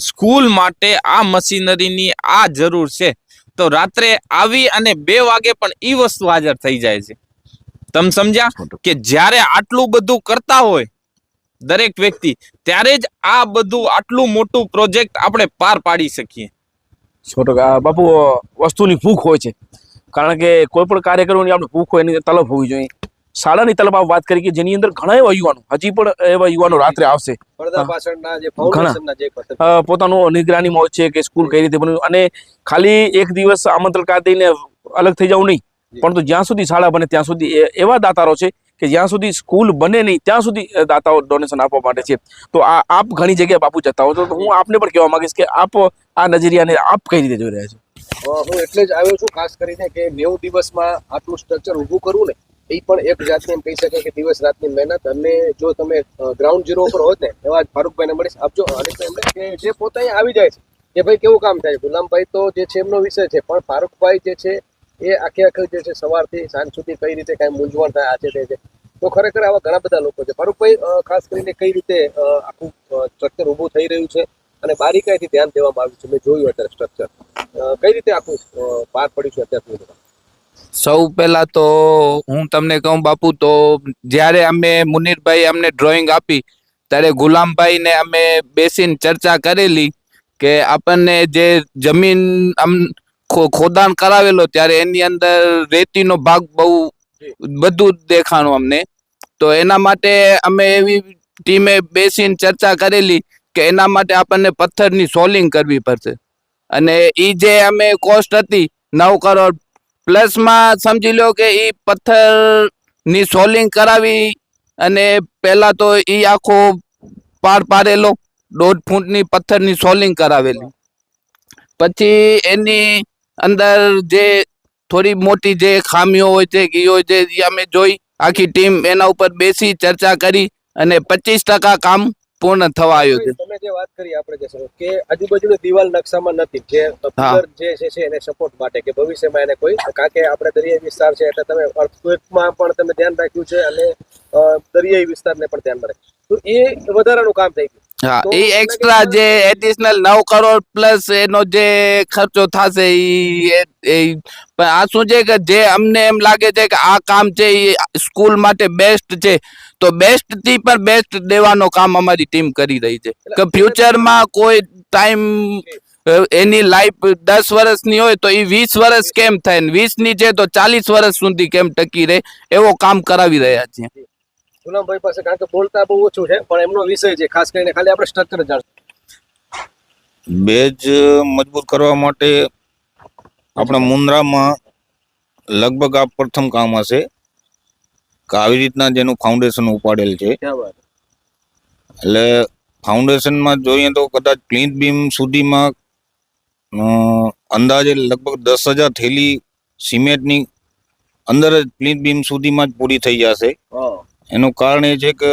School માટે આ મશીનરીની આ જરૂર છે. તો રાત્રે આવી અને બે વાગે પણ એ વસ્તુ હાજર થઈ જાય છે. તમે સમજ્યા? કે જ્યારે આટલું બધું કરતા હોય દરેક વ્યક્તિ ત્યારે જ આ બધું આટલું મોટું પ્રોજેક્ટ આપણે પાર પાડી શકીએ. સો ટકા બાપુ વસ્તુની ભૂખ હોય છે. કારણ કે કોઈ પણ કાર્ય કરવાની આપણે ભૂખ હોય એની તલબ હોવી જોઈએ. શાળાની તલબ વાત કરી કે જેની અંદર ઘણા એવા યુવાનો હજી પણ એવા યુવાનો રાત્રે આવશે. અ, પોતાનું નિગરાનીમાં હોય છે કે સ્કૂલ કઈ રીતે બન્યું અને ખાલી એક દિવસ આમંત્રણ દઈને અલગ થઈ જવું નહીં. પરંતુ જ્યાં સુધી શાળા બને ત્યાં સુધી એવા દાતારો છે કે જ્યાં સુધી સ્કૂલ બને નહીં ત્યાં સુધી દાતાઓ ડોનેશન આપવા માટે છે. તો આ આપ ઘણી જગ્યાએ બાપુ જતા હો તો હું આપને પણ કહેવા માંગીશ કે આપ આ નજરિયાને આપ કઈ રીતે જોઈ રહ્યા છો? હું એટલે જ આવ્યો છું ખાસ કરીને કે નેવું દિવસમાં આટલું સ્ટ્રક્ચર ઊભું કરવું ને એ પણ એક જાતની એમ કહી શકાય કે દિવસ રાતની મહેનત અને જો તમે ગ્રાઉન્ડ ઝીરો ઉપર હોત ને, એવા ફારૂકભાઈને મળીશ. આપજો હરીશભાઈ એમને કે જે પોતે આવી જાય છે, કે ભાઈ કેવું કામ થાય ગુલામભાઈ તો જે છે એમનો વિષય છે, પણ ફારૂકભાઈ જે છે એ આખે આખે જે છે સવારથી સાંજ સુધી કઈ રીતે કાંઈ મૂંઝવણ થાય, આજે તે છે. તો ખરેખર આવા ઘણા બધા લોકો છે. ફારૂકભાઈ ખાસ કરીને કઈ રીતે આખું સ્ટ્રક્ચર ઊભું થઈ રહ્યું છે અને બારીકાઈથી ધ્યાન દેવામાં આવ્યું છે, મેં જોયું અત્યારે સ્ટ્રક્ચર કઈ રીતે આખું પાર પડ્યું છે અત્યાર સૌ પહેલા તો હું તમને કહું બાપુ, તો જ્યારે અમે મુનીરભાઈ અમને ડ્રોઈંગ આપી, ત્યારે ગુલામભાઈને અમે બેસીને ચર્ચા કરેલી કે આપણને જે જમીન આમ ખોદાણ કરાવેલો, ત્યારે એની અંદર રેતીનો ભાગ બહુ બધું દેખાણું અમને. તો એના માટે અમે એવી ટીમે બેસીને ચર્ચા કરેલી કે એના માટે આપણને પથ્થરની સોલિંગ કરવી પડશે. અને એ જે અમે કોસ્ટ હતી નવ કરોડ પ્લસમાં સમજી લો કે એ પથ્થરની સોલિંગ કરાવી અને પહેલાં તો એ આખો પાર પાડેલો, દોઢ ફૂટની પથ્થરની સોલિંગ કરાવેલી. પછી એની અંદર જે થોડી મોટી જે ખામીઓ હોય છે ઈ હોય છે એ અમે જોઈ. આખી ટીમ એના ઉપર બેસી ચર્ચા કરી અને પચીસ ટકા કામ પૂર્ણ થવા આવ્યું છે. તમે જે વાત કરી આપણે જે કે આજુબાજુની દિવાલ નકશામાં નથી જે પિલર જે છે એને સપોર્ટ માટે કે ભવિષ્યમાં એને કોઈ કારણ કે આપણે દરિયાઈ વિસ્તાર છે એટલે તમે અર્થક્વેકમાં પણ તમે ધ્યાન રાખ્યું છે અને દરિયાઈ વિસ્તારને પણ ધ્યાનમાં રાખ્યું તો એ વધારાનું કામ થઈ ગયું. હા એ એક્સ્ટ્રા જે એડિશનલ નવ કરોડ પ્લસ એનો જે ખર્ચો થશે એ- એ પણ આ શું છે કે જે અમને એમ લાગે છે કે આ કામ છે એ સ્કૂલ માટે બેસ્ટ છે તો બેસ્ટથી પણ બેસ્ટ દેવાનો કામ અમારી ટીમ કરી રહી છે. કે ફ્યુચરમાં કોઈ ટાઈમ એની લાઈફ દસ વર્ષની હોય તો એ વીસ વર્ષ કેમ થાય ને? વીસની છે તો ચાલીસ વર્ષ સુધી કેમ ટકી રહે? એવો કામ કરાવી રહ્યા છીએ. ગુલામભાઈ પાસે કારણ કે બોલતા બહુ ઓછું છે પણ એમનો વિષય છે ખાસ કરીને ખાલી આપણે સ્ટ્રક્ચર જાણશું. બેજ મજબૂત કરવા માટે આપણા મુન્દ્રામાં લગભગ આ પ્રથમ કામ હશે કે આવી રીતના જેનું ફાઉન્ડેશન ઉપાડેલ છે. એટલે ફાઉન્ડેશનમાં જોઈએ તો કદાચ પ્લિન્થ બીમ સુધીમાં અંદાજે લગભગ દસ હજાર થેલી સિમેન્ટની અંદર જ પ્લિન્થ બીમ સુધીમાં જ પૂરી થઈ જશે. એનું કારણ એ છે કે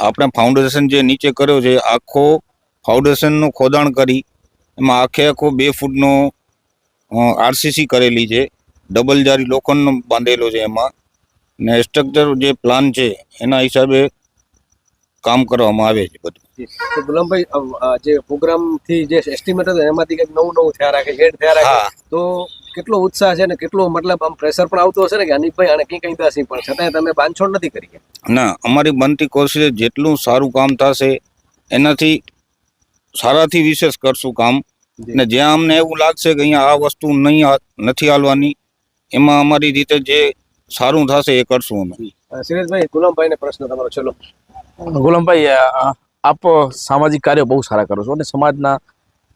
આપણે ફાઉન્ડેશન જે નીચે કર્યો છે આખો ફાઉન્ડેશનનું ખોદાણ કરી એમાં આખે આખો બે ફૂટનો આરસીસી કરેલી છે ડબલ જારી લોખંડનો બાંધેલો છે એમાં. ને સ્ટ્રક્ચર જે પ્લાન છે એના હિસાબે કામ કરવામાં આવે છે બધું. ગુલામભાઈ જે પ્રોગ્રામથી જે એસ્ટિમેટ હતો એમાંથી કંઈક નવું નવું થયા રાખે એડ થયા રાખે તો કેટલો ઉત્સાહ છે ને કેટલો મતલબ આમ પ્રેશર પણ આવતો હશે ને કે અનિકભાઈ આને કઈ કઈ દાસી પણ છતાંય તમે બાંધછોડ નથી કરી ના અમારી બનતી કોશિશ જેટલું સારું કામ થશે એનાથી સારાથી વિશેષ કરશું કામ. ને જ્યાં અમને એવું લાગશે કે અહીંયા આ વસ્તુ નહીં નથી હાલવાની એમાં અમારી રીતે જે સારું થશે એ કરશું અમે. સુરેશભાઈ ગુલામભાઈને પ્રશ્ન તમારો ચલો. ગુલામભાઈ આપ સામાજિક કાર્ય બહુ સારા કરો છો અને સમાજના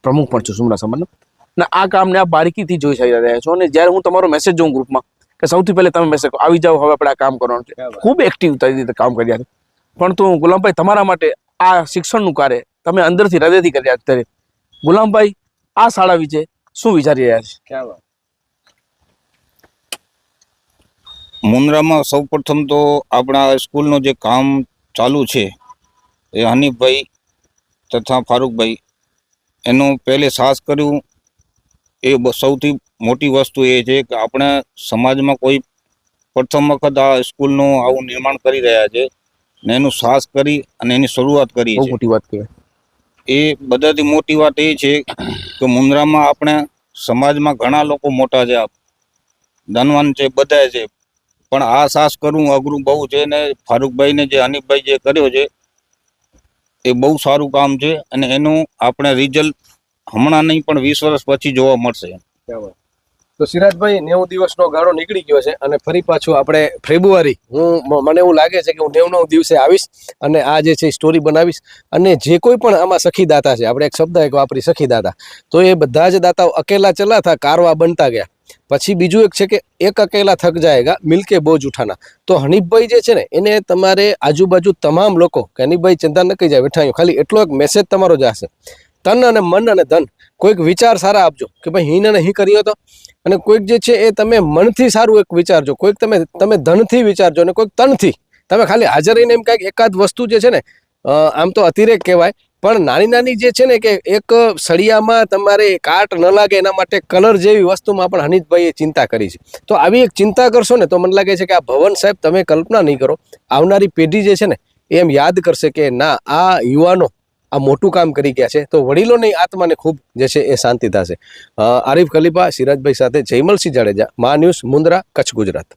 પ્રમુખ પણ છો સુમરા સમાજના. અને આ કામને આ બારીકીથી જોઈ શકી રહ્યા છો. અને જ્યારે હું તમારો મેસેજ જોઉં ગ્રુપમાં કે સૌથી પહેલાં તમે મેસેજ આવી જાઓ હવે આપણે આ કામ કરવાનું છે. ખૂબ એક્ટિવ રીતે કામ કર્યા છે. પણ તો ગુલામભાઈ તમારા માટે આ શિક્ષણનું કાર્ય તમે અંદરથી હૃદયથી કર્યા અત્યારે ગુલામભાઈ આ શાળા વિશે શું વિચારી રહ્યા છે? મુન્દ્રામાં સૌ પ્રથમ તો આપણા સ્કૂલનું જે કામ ચાલુ છે એ હનીફભાઈ તથા ફારૂકભાઈ એનું પહેલે સાહસ કર્યું એ સૌથી મોટી વસ્તુ એ છે કે આપણે સમાજમાં કોઈ પ્રથમ વખત આ સ્કૂલનું આવું નિર્માણ કરી રહ્યા છે ને એનું સાહસ કરી અને એની શરૂઆત કરી છે મોટી વાત કહેવાય. એ બધાથી મોટી વાત એ છે કે મુન્દ્રામાં આપણે સમાજમાં ઘણા લોકો મોટા છે ધનવાન છે બધા છે. પણ આ સાસ કરવું અઘરું બહુ છે ને ફારૂકભાઈને જે હનીફભાઈ જે કર્યો છે એ બહુ સારું કામ છે અને એનું આપણે રિઝલ્ટ હમણાં નહીં, પણ વીસ વર્ષ પછી જોવા મળશે. તો સિરાજભાઈ, નેવું દિવસનો ગાળો નીકળી ગયો છે અને ફરી પાછું આપણે ફેબ્રુઆરી, હું મને એવું લાગે છે કે હું નેવું નવ દિવસે આવીશ અને આ જે છે સ્ટોરી બનાવીશ અને જે કોઈ પણ આમાં સખીદાતા છે, આપણે એક શબ્દ એક વાપરી સખીદાતા તો એ બધા જ દાતાઓ અકેલા ચલા થા, કારવા બનતા ગયા. પછી બીજું એક છે કે એક અકેલા થક જાયગા, મિલકે બોજ ઉઠાના. તો હનીફભાઈ જે છે ને, એને તમારે આજુબાજુ તમામ લોકો, કે હનીફભાઈ ચિંતા ન કહી જાય બેઠા ખાલી એટલો એક મેસેજ તમારો જશે તન અને મન અને ધન. કોઈક વિચાર સારા આપજો કે ભાઈ હિન અને હી કર્યો હતો અને કોઈક જે છે એ તમે મનથી સારું એક વિચારજો. કોઈક તમે તમે ધનથી વિચારજો અને કોઈક તનથી. તમે ખાલી હાજર રહીને એમ કાંઈક એકાદ વસ્તુ જે છે ને આમ તો અતિરેક કહેવાય. પણ નાની નાની જે છે ને કે એક સળિયામાં તમારે કાટ ન લાગે એના માટે કલર જેવી વસ્તુમાં પણ હનીતભાઈએ ચિંતા કરી છે. તો આવી એક ચિંતા કરશો ને તો મને લાગે છે કે આ ભવન સાહેબ તમે કલ્પના નહીં કરો. આવનારી પેઢી જે છે ને, એમ યાદ કરશે કે ના, આ યુવાનો આ મોટું કામ કરી ગયા છે, તો વડીલોની આત્માને ખૂબ જે છે એ શાંતિ થશે. આરીફ ખલીફા સિરાજભાઈ સાથે જયમલસિંહ જાડેજા, મા ન્યૂઝ મુન્દ્રા, કચ્છ ગુજરાત.